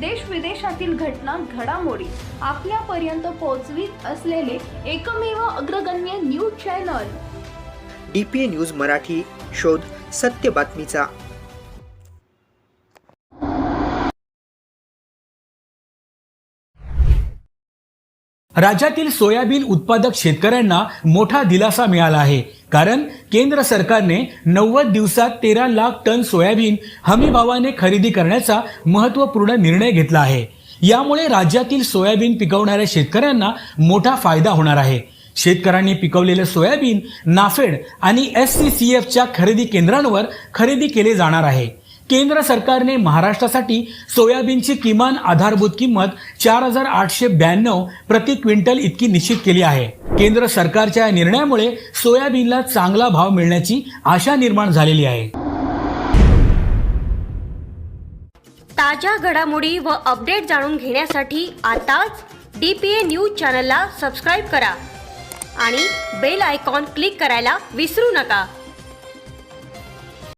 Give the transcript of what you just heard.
देश विदेशातील घटना घडामोडी आपल्यापर्यंत पोहोचवीत असलेले एकमेव अग्रगण्य news channel. D P A news Marathi शोध सत्य बातमीचा. राज्यातील सोयाबीन उत्पादक शेतकऱ्यांना मोठा दिलासा मिळाला आहे. कारण केंद्र सरकारने नव्वद दिवसात तेरा लाख टन सोयाबीन हमी भावाने खरेदी करण्याचा महत्त्वपूर्ण निर्णय घेतला आहे. यामुळे राज्यातील सोयाबीन पिकवणाऱ्या शेतकऱ्यांना मोठा फायदा होणार आहे. शेतकऱ्यांनी पिकवलेले सोयाबीन नाफेड आणि एस सी सी एफच्या खरेदी केंद्रांवर खरेदी केले जाणार आहे. केंद्र सरकारने महाराष्ट्रासाठी सोयाबीनची किमान आधारभूत किंमत चार हजार आठशे ब्याण्णव प्रति क्विंटल इतकी निश्चित केली आहे. केंद्र सरकारच्या या निर्णयामुळे सोयाबीनला चांगला भाव मिळण्याची आशा निर्माण झालेली आहे. ताज्या घडामोडी व अपडेट जाणून घेण्यासाठी आताच डी पी ए न्यूज चॅनलला सबस्क्राईब करा आणि बेल आयकॉन क्लिक करायला विसरू नका.